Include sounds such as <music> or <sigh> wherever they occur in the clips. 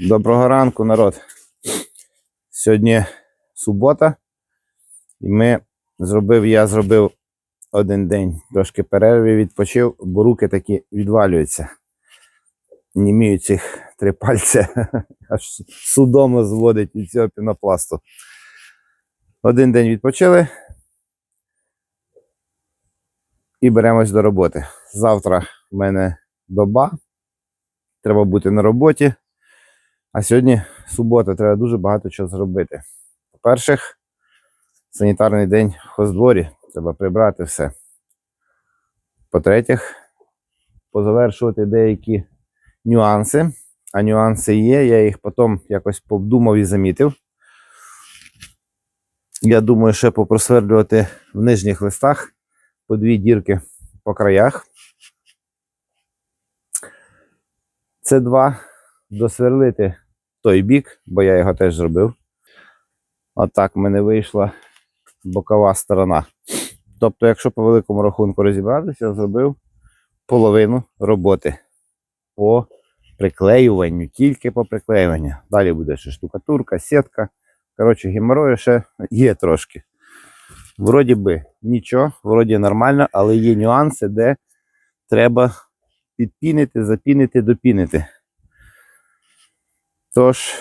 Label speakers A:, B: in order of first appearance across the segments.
A: Доброго ранку, народ. Сьогодні субота, і ми зробив, я зробив один день трошки перерви, відпочив, бо руки такі відвалюються. Німіють цих три пальця, <laughs> аж судомо зводить від цього пінопласту. Один день відпочили і беремось до роботи. Завтра в мене доба, треба бути на роботі. А сьогодні субота, треба дуже багато чого зробити. По-перше, санітарний день в хоздворі, треба прибрати все. По-третє, позавершувати деякі нюанси. А нюанси є, я їх потім якось подумав і замітив. Я думаю, ще попросвердлювати в нижніх листах по дві дірки по краях. Це два досверлити той бік, бо я його теж зробив. Отак в мене вийшла бокова сторона. Тобто, якщо по великому рахунку розібратися, я зробив половину роботи по приклеюванню, тільки по приклеюванню. Далі буде ще штукатурка, сітка. Коротше, геморою ще є трошки. Вроді би нічого, вроді нормально, але є нюанси, де треба підпінити, запінити, допінити. Тож,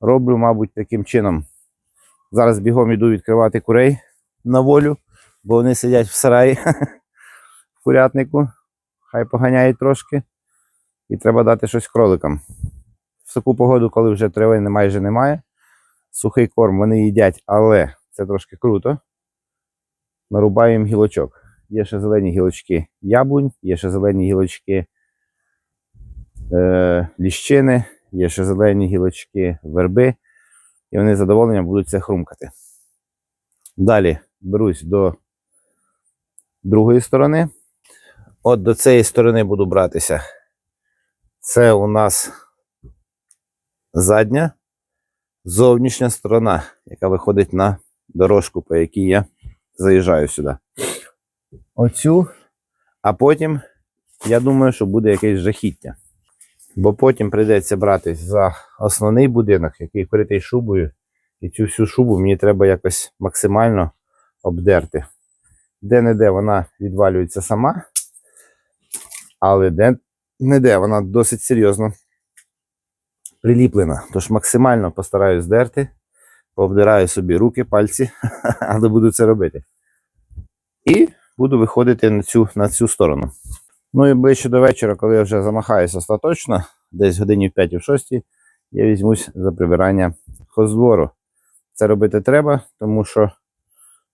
A: роблю, мабуть, таким чином. Зараз бігом іду відкривати курей на волю, бо вони сидять в сараї <laughs> в курятнику. Хай поганяють трошки. І треба дати щось кроликам. В таку погоду, коли вже трави майже немає, сухий корм вони їдять, але це трошки круто. Нарубаємо гілочок. Є ще зелені гілочки яблунь, є ще зелені гілочки е, ліщини, є ще зелені гілочки верби, і вони з задоволенням будуть це хрумкати. Далі берусь до другої сторони. От до цієї сторони буду братися. Це у нас задня зовнішня сторона, яка виходить на дорожку, по якій я заїжджаю сюди. Оцю, а потім, я думаю, що буде якесь жахіття. Бо потім прийдеться братись за основний будинок, який вкритий шубою. І цю всю шубу мені треба якось максимально обдерти. Де-не-де вона відвалюється сама, але де-не-де вона досить серйозно приліплена. Тож максимально постараюсь здерти, пообдираю собі руки, пальці, <laughs> але буду це робити. І буду виходити на цю, на цю сторону. Ну і ближче до вечора, коли я вже замахаюся остаточно, десь годині в 5 в 6, я візьмусь за прибирання хоздвору. Це робити треба, тому що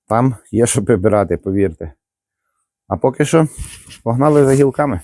A: там є що прибирати, повірте. А поки що погнали за гілками.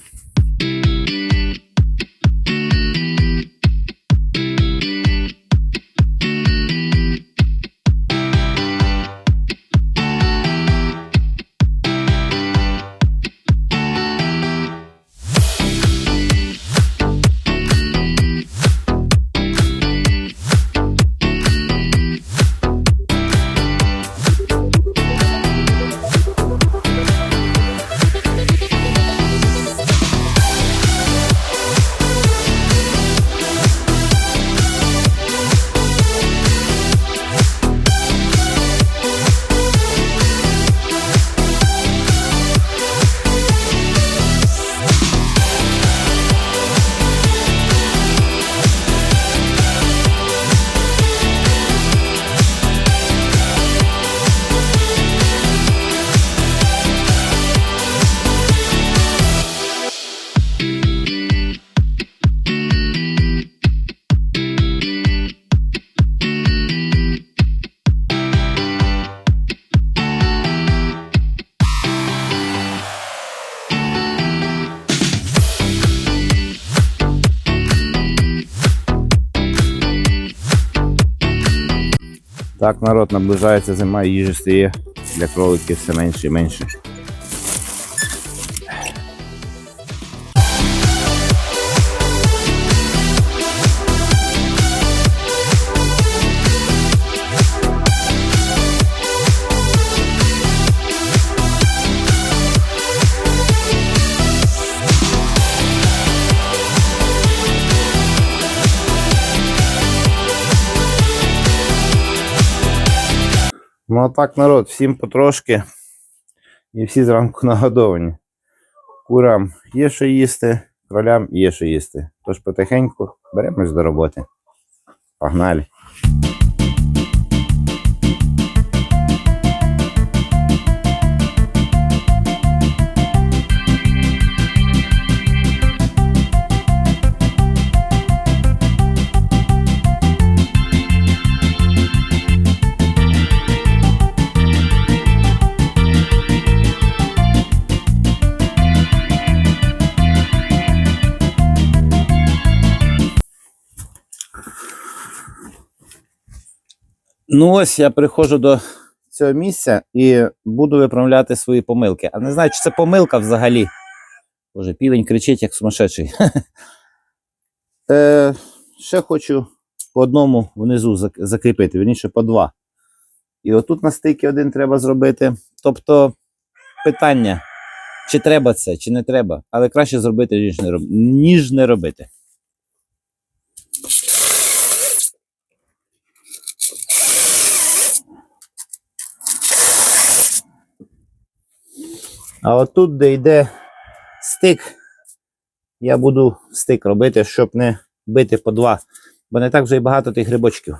A: Так, народ, наближається зима, їжі стає для кроликів все менше і менше. Ну а так, народ, всім потрошки. І всі зранку <laughs> нагодовані. Курам є що їсти, кролям є що їсти. Тож потихеньку беремось до роботи. Погнали. Ну ось я приходжу до цього місця і буду виправляти свої помилки. А не знаю, чи це помилка взагалі. Боже, півень кричить, як сумасшедший. <laughs> е, ще хочу по одному внизу закріпити, верніше по два. І отут на стикі один треба зробити. Тобто питання, чи треба це, чи не треба. Але краще зробити, ніж не робити. А отут, де йде стик, я буду стик робити, щоб не бити по два. Бо не так вже й багато тих грибочків.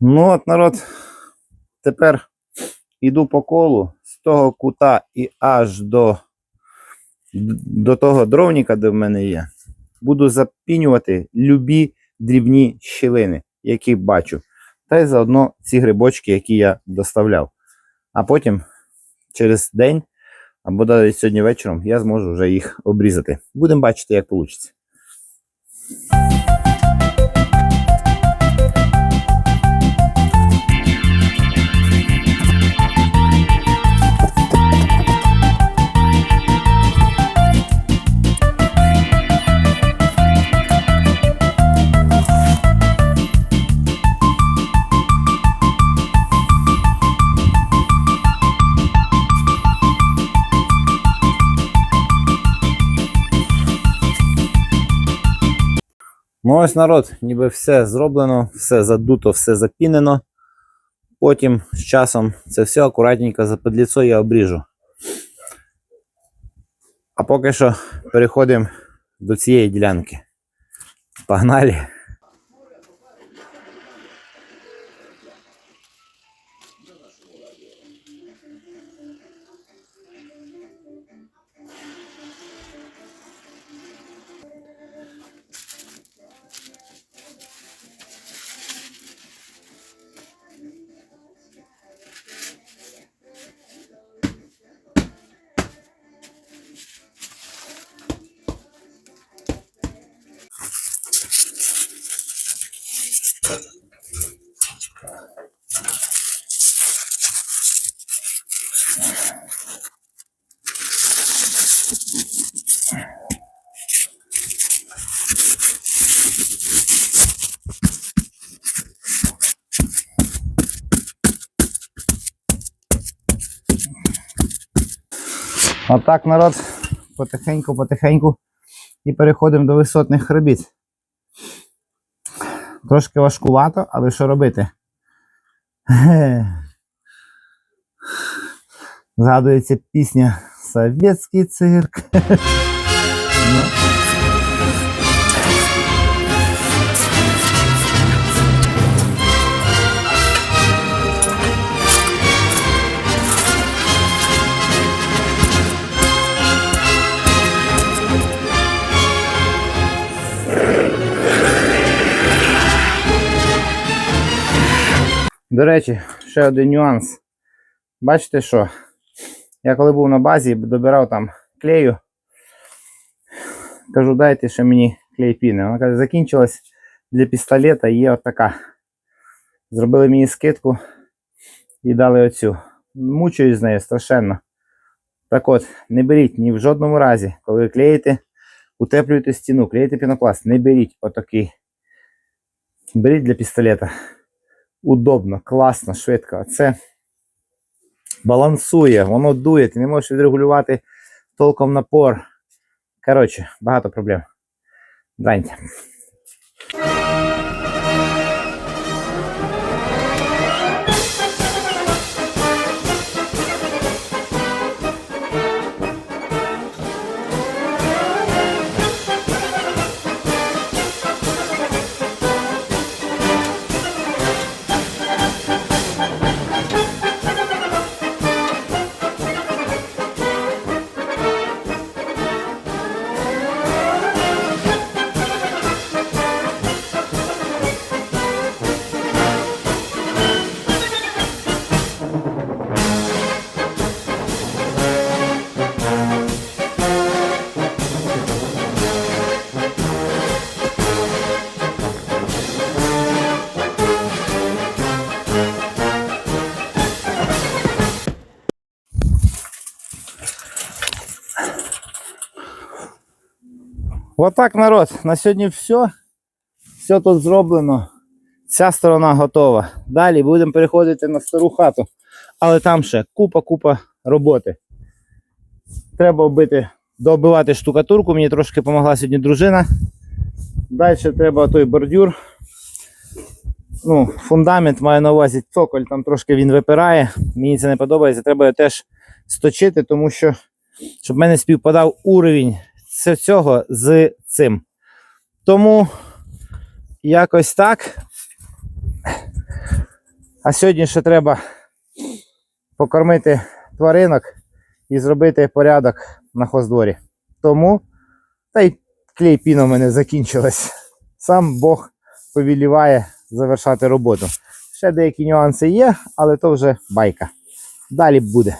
A: Ну от, народ, тепер іду по колу з того кута і аж до, до того дровніка, де в мене є буду запінювати любі дрібні щілини, які бачу. Та й заодно ці грибочки, які я доставляв. А потім через день або навіть сьогодні вечором я зможу вже їх обрізати. Будемо бачити, як вийде. Ну ось народ, ніби все зроблено, все задуто, все запінено. Потім з часом це все акуратненько за подліцо я обріжу. А поки що переходимо до цієї ділянки. Погнали! Отак, народ, потихеньку, потихеньку і переходимо до висотних робіт. Трошки важкувато, але що робити? Згадується пісня Совєтський цирк. До речі, ще один нюанс. Бачите що? Я коли був на базі, добирав там клею. Кажу, дайте ще мені клей піни. Вона каже, закінчилась для пістолета, є отака. Зробили мені скидку і дали оцю. Мучуюсь з нею страшенно. Так от, не беріть ні в жодному разі, коли ви клеїте, утеплюєте стіну, клеїте пінопласт, не беріть отакий. Беріть для пістолета удобно, класно, швидко. Це балансує, воно дує, ти не можеш відрегулювати толком напор. Коротше, багато проблем. Драньте. Отак, народ. На сьогодні все. Все тут зроблено. Ця сторона готова. Далі будемо переходити на стару хату. Але там ще купа-купа роботи. Треба вбити, добивати штукатурку. Мені трошки допомогла сьогодні дружина. Далі треба той бордюр. Ну, фундамент маю на увазі цоколь, там трошки він випирає. Мені це не подобається. Треба його теж сточити, тому що щоб в мене співпадав уровень цього з цим. Тому якось так. А сьогодні ще треба покормити тваринок і зробити порядок на хоздворі. Тому та й клей піна в мене закінчилась. Сам Бог повіліває завершати роботу. Ще деякі нюанси є, але то вже байка. Далі буде.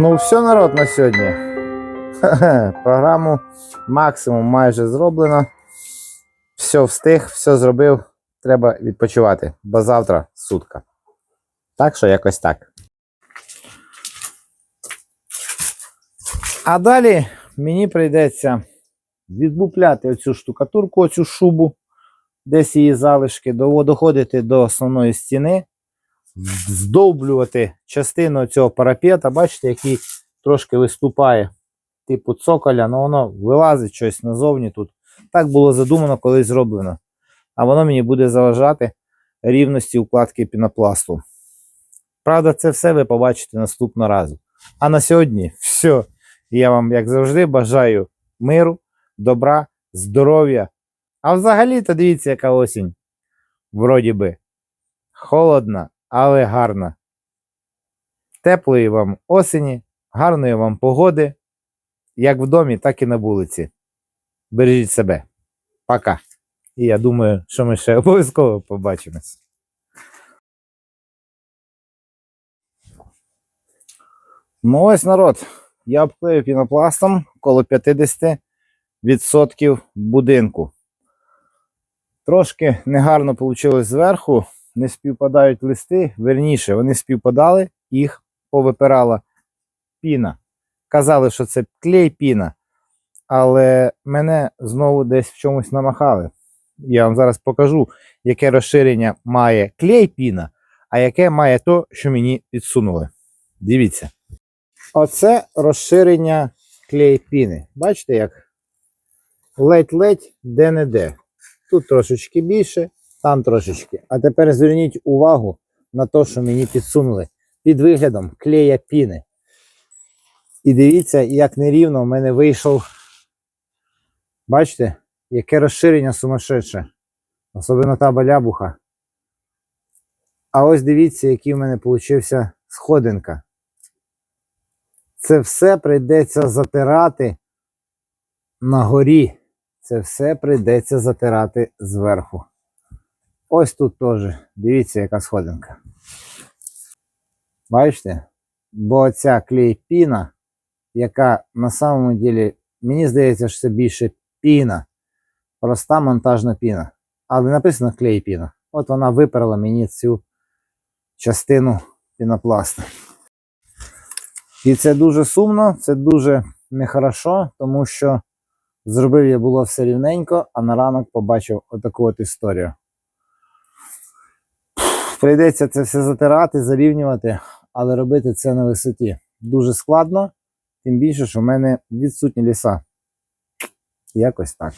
A: Ну, все, народ, на сьогодні. <laughs> Програму максимум майже зроблено. Все встиг, все зробив. Треба відпочивати, бо завтра сутка. Так що якось так. А далі мені прийдеться відлупляти оцю штукатурку, оцю шубу, десь її залишки, до- доходити до основної стіни, здовблювати частину цього парапета, бачите, який трошки виступає, типу цоколя, але воно вилазить щось назовні тут. Так було задумано, колись зроблено. А воно мені буде заважати рівності укладки пінопласту. Правда, це все ви побачите наступного разу. А на сьогодні все. Я вам, як завжди, бажаю миру, добра, здоров'я. А взагалі-то дивіться, яка осінь. Вроді би. Холодна, але гарна. Теплої вам осені, гарної вам погоди, як в домі, так і на вулиці. Бережіть себе. Пока. І я думаю, що ми ще <laughs> обов'язково побачимось. Ну ось народ. Я обклею пінопластом коло 50% будинку. Трошки негарно вийшло зверху, не співпадають листи. Верніше, вони співпадали, їх повипирала піна. Казали, що це клей піна, але мене знову десь в чомусь намахали. Я вам зараз покажу, яке розширення має клей піна, а яке має то, що мені підсунули. Дивіться. Оце розширення клей піни. Бачите, як ледь-ледь де-не-де. Тут трошечки більше, там трошечки. А тепер зверніть увагу на те, що мені підсунули під виглядом клея піни. І дивіться, як нерівно в мене вийшов. Бачите, яке розширення сумасшедше. Особливо та балябуха. А ось дивіться, який в мене получився сходинка. Це все прийдеться затирати на горі. Це все прийдеться затирати зверху. Ось тут теж. Дивіться, яка сходинка. Бачите? Бо ця клей-піна, яка на самому ділі, мені здається, що це більше піна. Проста монтажна піна. Але написано клей-піна. От вона виперла мені цю частину пінопласту. І це дуже сумно, це дуже нехорошо, тому що зробив я було все рівненько, а на ранок побачив отаку от історію. Прийдеться це все затирати, зарівнювати, але робити це на висоті дуже складно, тим більше, що в мене відсутні ліса. Якось так.